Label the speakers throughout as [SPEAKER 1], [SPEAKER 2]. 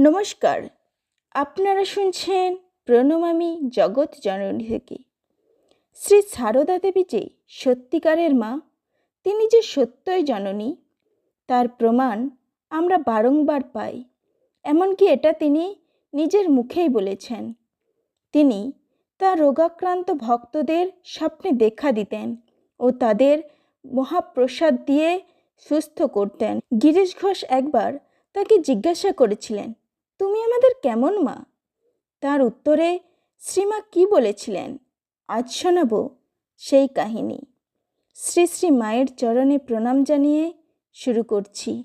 [SPEAKER 1] নমস্কার। আপনারা শুনছেন প্রণমামি জগৎ জননী থেকে। শ্রী সারদা দেবী যে সত্যিকারের মা, তিনি যে সত্যই জননী, তার প্রমাণ আমরা বারংবার পাই। এমনকি এটা তিনি নিজের মুখেই বলেছেন। তিনি তার রোগাক্রান্ত ভক্তদের স্বপ্নে দেখা দিতেন ও তাদের মহাপ্রসাদ দিয়ে সুস্থ করতেন। গিরিশ ঘোষ একবার তাকে জিজ্ঞাসা করেছিলেন তুমি আমাদের কেমন মা? তার উত্তরে, শ্রীমা কি বলেছিলেন? আজ শোনাব সেই কাহিনী। শ্রী শ্রী মায়ের চরণে প্রণাম জানিয়ে শুরু করছি।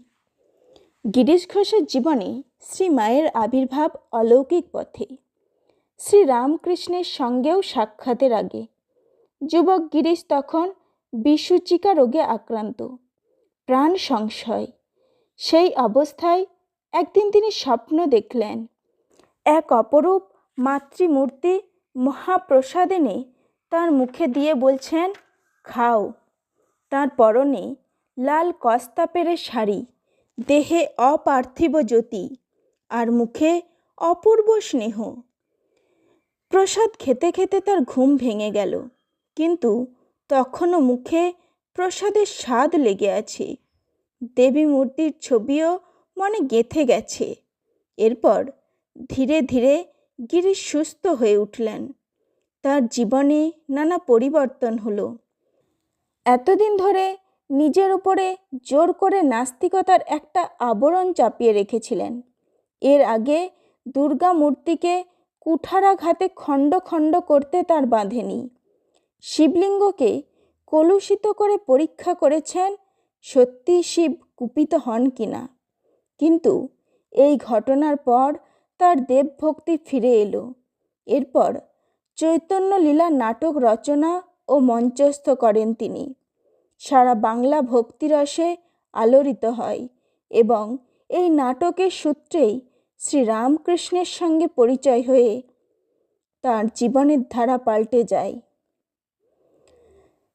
[SPEAKER 1] গিরিশ ঘোষের জীবনে শ্রী মায়ের আবির্ভাব অলৌকিক পথে। শ্রী রামকৃষ্ণের সঙ্গেও সাক্ষাতের আগে। যুবক গিরিশ তখন বিসূচিকা রোগে আক্রান্ত। প্রাণ সংশয়। সেই অবস্থায় একদিন তিনি স্বপ্ন দেখলেন। এক অপরূপ মাতৃমূর্তি মহাপ্রসাদ এনে তার মুখে দিয়ে বলছেন, খাও। তার পরনে লাল কস্তা পেরে শাড়ি, দেহে অপার্থিব জ্যোতি আর মুখে অপূর্ব স্নেহ। প্রসাদ খেতে খেতে তার ঘুম ভেঙে গেল, কিন্তু তখনও মুখে প্রসাদের স্বাদ লেগে আছে। দেবী মূর্তির ছবিও মনে গেঁথে গেছে। এরপর ধীরে ধীরে গিরিশ সুস্থ হয়ে উঠলেন। তার জীবনে নানা পরিবর্তন হলো। এতদিন ধরে নিজের উপরে জোর করে নাস্তিকতার একটা আবরণ চাপিয়ে রেখেছিলেন। এর আগে দুর্গা মূর্তিকে কুঠারাঘাতে খণ্ড খণ্ড করতে তার বাঁধেনি। শিবলিঙ্গকে কলুষিত করে পরীক্ষা করেছেন সত্যি শিব কুপিত হন কিনা। কিন্তু এই ঘটনার পর তার দেবভক্তি ফিরে এলো। এরপর চৈতন্য লীলা নাটক রচনা ও মঞ্চস্থ করেন তিনি। সারা বাংলা ভক্তিরসে আলোড়িত হয় এবং এই নাটকের সূত্রেই শ্রীরামকৃষ্ণের সঙ্গে পরিচয় হয়ে তার জীবনের ধারা পাল্টে যায়।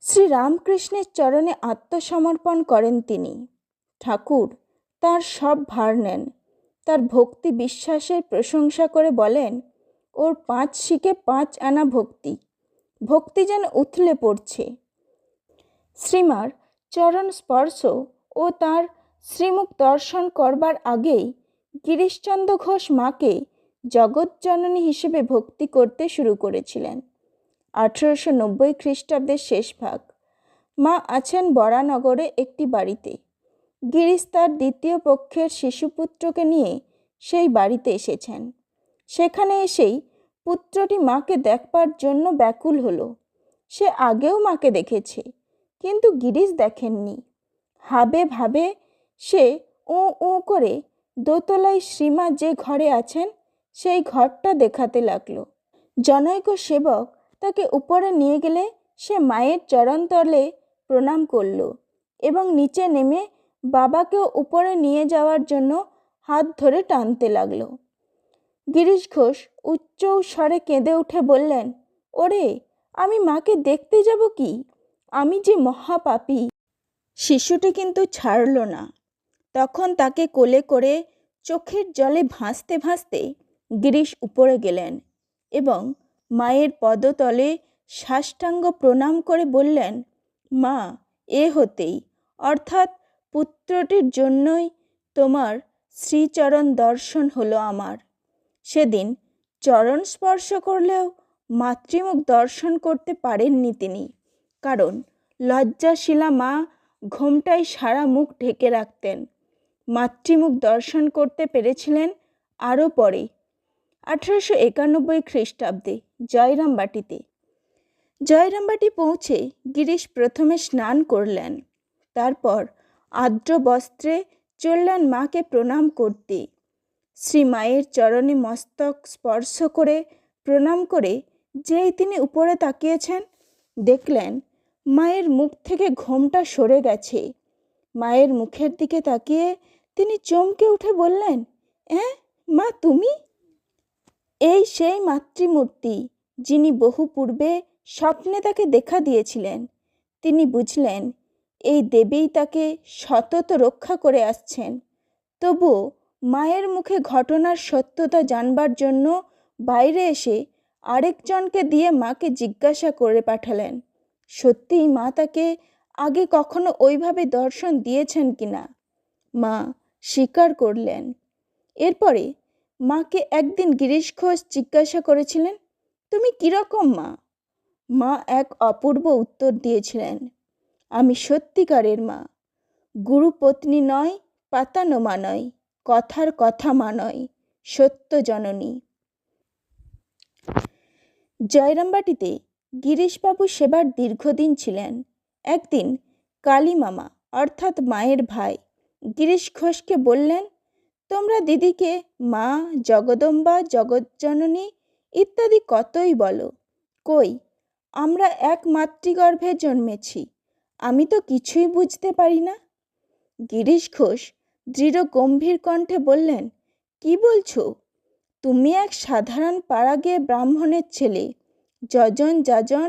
[SPEAKER 1] শ্রীরামকৃষ্ণের চরণে আত্মসমর্পণ করেন তিনি। ঠাকুর তার সব ভার নেন। তার ভক্তি বিশ্বাসের প্রশংসা করে বলেন, ওর পাঁচ শিখে পাঁচ আনা ভক্তি। ভক্তি যেন উথলে পড়ছে। শ্রীমার চরণ স্পর্শ ও তার শ্রীমুখ দর্শন করবার আগেই গিরিশচন্দ্র ঘোষ মাকে জগৎজননী হিসেবে ভক্তি করতে শুরু করেছিলেন। আঠেরোশো নব্বই খ্রিস্টাব্দের শেষ ভাগ। মা আছেন বরানগরে একটি বাড়িতে। গিরিশ তার দ্বিতীয় পক্ষের শিশুপুত্রকে নিয়ে সেই বাড়িতে এসেছেন। সেখানে এসেই পুত্রটি মাকে দেখবার জন্য ব্যাকুল হলো। সে আগেও মাকে দেখেছে, কিন্তু গিরিশ দেখেননি। হাবে ভাবে সে উ উ করে দোতলায় শ্রীমা যে ঘরে আছেন, সেই ঘরটা দেখাতে লাগল। জনৈক সেবক তাকে উপরে নিয়ে গেলে সে মায়ের চরণতলে প্রণাম করল এবং নিচে নেমে বাবাকেও উপরে নিয়ে যাওয়ার জন্য হাত ধরে টানতে লাগল। গিরিশ ঘোষ উচ্চ স্বরে কেঁদে উঠে বললেন, ওরে, আমি মাকে দেখতে যাব কি? আমি যে মহাপাপী! শিশুটি কিন্তু ছাড়ল না। তখন তাকে কোলে করে চোখের জলে ভাসতে ভাসতে গিরিশ উপরে গেলেন এবং মায়ের পদতলে সাষ্টাঙ্গ প্রণাম করে বললেন, মা, এ হতেই। অর্থাৎ পুত্রটির জন্যই তোমার শ্রীচরণ দর্শন হলো আমার। সেদিন চরণ স্পর্শ করলেও মাতৃমুখ দর্শন করতে পারেননি তিনি, কারণ লজ্জাশীলা মা ঘোমটায় সারা মুখ ঢেকে রাখতেন। মাতৃমুখ দর্শন করতে পেরেছিলেন আরও পরে, আঠেরোশো একানব্বই খ্রিস্টাব্দে জয়রামবাটিতে। জয়রামবাটি পৌঁছে গিরিশ প্রথমে স্নান করলেন, তারপর আর্দ্র বস্ত্রে চললেন মাকে প্রণাম করতে। শ্রী মায়ের চরণে মস্তক স্পর্শ করে প্রণাম করে যেই তিনি উপরে তাকিয়েছেন, দেখলেন মায়ের মুখ থেকে ঘোমটা সরে গেছে। মায়ের মুখের দিকে তাকিয়ে তিনি চমকে উঠে বললেন হ্যাঁ মা, তুমি? এই সেই মাতৃমূর্তি যিনি বহু পূর্বে স্বপ্নে তাকে দেখা দিয়েছিলেন। তিনি বুঝলেন এই দেবী তাকে সতত রক্ষা করে আসছেন। তবুও মায়ের মুখে ঘটনার সত্যতা জানবার জন্য বাইরে এসে আরেকজনকে দিয়ে মাকে জিজ্ঞাসা করে পাঠালেন, সত্যিই মা তাকে আগে কখনো ওইভাবে দর্শন দিয়েছেন কিনা? মা স্বীকার করলেন। এরপরে মাকে একদিন গিরিশ ঘোষ জিজ্ঞাসা করেছিলেন, তুমি কীরকম মা? মা এক অপূর্ব উত্তর দিয়েছিলেন আমি সত্যিকারের মা। গুরুপত্নী নয়, পাতানো মা নয়, কথার কথা মা নয়, সত্য জননী। জয়রামবাটিতে গিরিশবাবু সেবার দীর্ঘদিন ছিলেন। একদিন কালী মামা, অর্থাৎ মায়ের ভাই, গিরিশ ঘোষকে বললেন, তোমরা দিদিকে মা, জগদম্বা, জগজ্জননী ইত্যাদি কতই বলো? কই? আমরা এক মাতৃগর্ভে জন্মেছি। আমি তো কিছুই বুঝতে পারি না। গিরিশ ঘোষ দৃঢ় গম্ভীর কণ্ঠে বললেন, কি বলছো? তুমি এক সাধারণ পাড়াগে ব্রাহ্মণের ছেলে। যজন যাজন,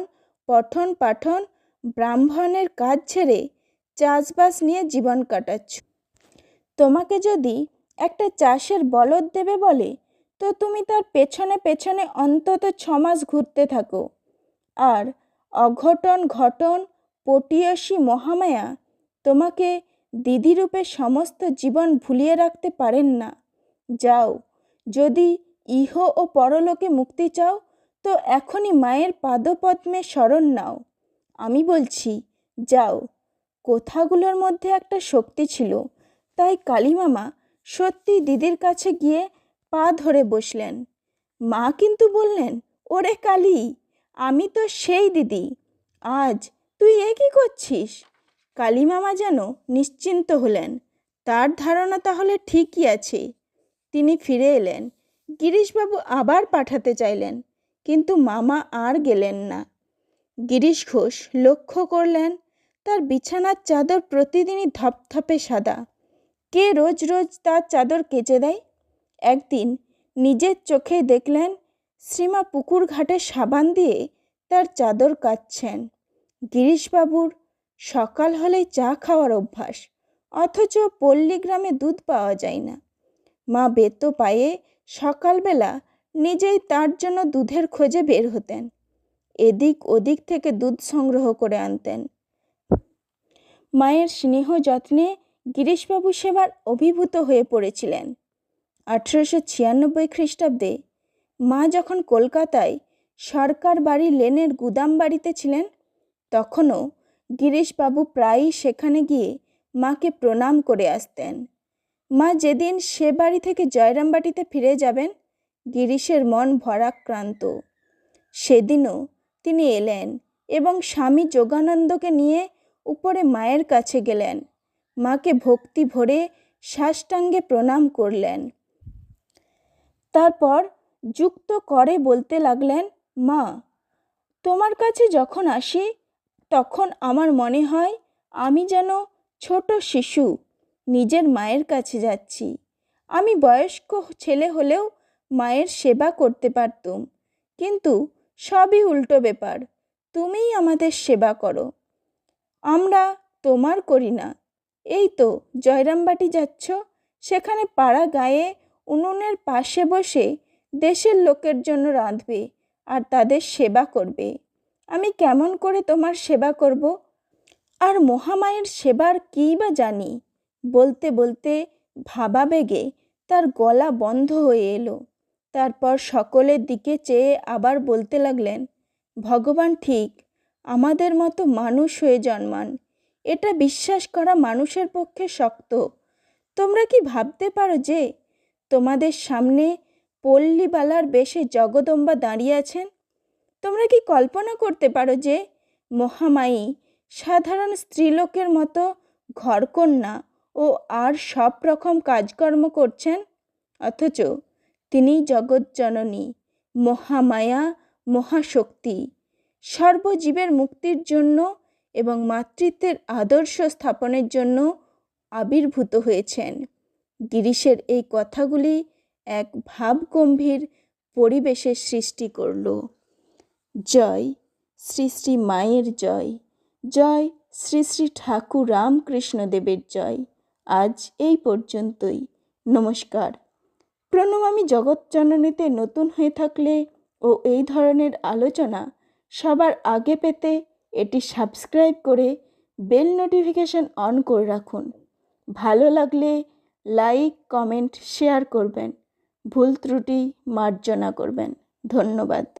[SPEAKER 1] পঠন পাঠন, ব্রাহ্মণের কাজ ছেড়ে চাষবাস নিয়ে জীবন কাটাচ্ছ। তোমাকে যদি একটা চাষের বলদ দেবে বলে, তো তুমি তার পেছনে পেছনে অন্তত ছমাস ঘুরতে থাকো। আর অঘটন ঘটন পটিয়সী মহামায়া, তোমাকে দিদিরূপে সমস্ত জীবন ভুলিয়ে রাখতে পারেন না। যাও, যদি ইহ ও পরলোকে মুক্তি চাও, তো এখনই মায়ের পাদপদ্মে শরণ নাও। আমি বলছি, যাও। কথাগুলোর মধ্যে একটা শক্তি ছিল, তাই কালীমামা সত্যি দিদির কাছে গিয়ে পা ধরে বসলেন। মা কিন্তু বললেন, ওরে কালী, আমি তো সেই দিদি। আজ তুই এ কী করছিস? কালীমামা যেন নিশ্চিন্ত হলেন। তার ধারণা তাহলে ঠিকই আছে। তিনি ফিরে এলেন। গিরিশবাবু আবার পাঠাতে চাইলেন, কিন্তু মামা আর গেলেন না। গিরিশ ঘোষ লক্ষ্য করলেন, তার বিছানার চাদর প্রতিদিনই ধপধপে সাদা। কে রোজ রোজ তার চাদর কেচে দেয়? একদিন নিজের চোখে দেখলেন, শ্রীমা পুকুর ঘাটে সাবান দিয়ে তার চাদর কাচ্ছেন। গিরিশবাবুর সকাল হলেই চা খাওয়ার অভ্যাস। অথচ পল্লী গ্রামে দুধ পাওয়া যায় না। মা বেতো পায়ে সকালবেলা নিজেই তার জন্য দুধের খোঁজে বের হতেন। এদিক ওদিক থেকে দুধ সংগ্রহ করে আনতেন। মায়ের স্নেহ যত্নে গিরিশবাবু সেবার অভিভূত হয়ে পড়েছিলেন। আঠেরোশো ছিয়ানব্বই খ্রিস্টাব্দে মা যখন কলকাতায় সরকার বাড়ি লেনের গুদাম বাড়িতে ছিলেন তখনও গিরিশবাবু প্রায়ই সেখানে গিয়ে মাকে প্রণাম করে আসতেন। মা যেদিন সে বাড়ি থেকে জয়রামবাটিতে ফিরে যাবেন, গিরিশের মন ভরাক্রান্ত। সেদিনও তিনি এলেন এবং স্বামী যোগানন্দকে নিয়ে উপরে মায়ের কাছে গেলেন। মাকে ভক্তি ভরে সাষ্টাঙ্গে প্রণাম করলেন। তারপর যুক্ত করে বলতে লাগলেন, মা, তোমার কাছে যখন আসি তখন আমার মনে হয় আমি যেন ছোট শিশু, নিজের মায়ের কাছে যাচ্ছি। আমি বয়স্ক ছেলে হলেও মায়ের সেবা করতে পারতুম। কিন্তু সবই উল্টো ব্যাপার, তুমিই আমাদের সেবা করো। আমরা তোমার করি না। এই তো জয়রামবাটি যাচ্ছ, সেখানে পাড়া গায়ে উনুনের পাশে বসে দেশের লোকের জন্য রাঁধবে আর তাদের সেবা করবে। আমি কেমন করে তোমার সেবা করব? আর মহামায়ের সেবার কী বা জানি? বলতে বলতে ভাবাবেগে তার গলা বন্ধ হয়ে এলো। তারপর সকলের দিকে চেয়ে আবার বলতে লাগলেন, ভগবান ঠিক, আমাদের মতো মানুষ হয়ে জন্মান। এটা বিশ্বাস করা মানুষের পক্ষে শক্ত। তোমরা কি ভাবতে পারো যে তোমাদের সামনে পল্লীবালার বেশে জগদম্বা দাঁড়িয়ে আছেন? তোমরা কি কল্পনা করতে পারো যে মহামায়ী সাধারণ স্ত্রীলোকের মতো ঘরকন্যা ও আর সব রকম কাজকর্ম করছেন? অথচ তিনি জগৎজননী মহামায়া, মহাশক্তি, সর্বজীবের মুক্তির জন্য এবং মাতৃত্বের আদর্শ স্থাপনের জন্য আবির্ভূত হয়েছেন। গিরিশের এই কথাগুলি এক ভাবগম্ভীর পরিবেশের সৃষ্টি করল। জয় শ্রী শ্রী মায়ের জয় জয় শ্রী শ্রী ঠাকুর রামকৃষ্ণদেবের জয়। আজ এই পর্যন্তই। নমস্কার। প্রণমামী জগৎজননীতে নতুন হয়ে থাকলে ও এই ধরনের আলোচনা সবার আগে পেতে এটি সাবস্ক্রাইব করে বেল নোটিফিকেশন অন করে রাখুন। ভালো লাগলে লাইক, কমেন্ট, শেয়ার করবেন। ভুল ত্রুটি মার্জনা করবেন। ধন্যবাদ।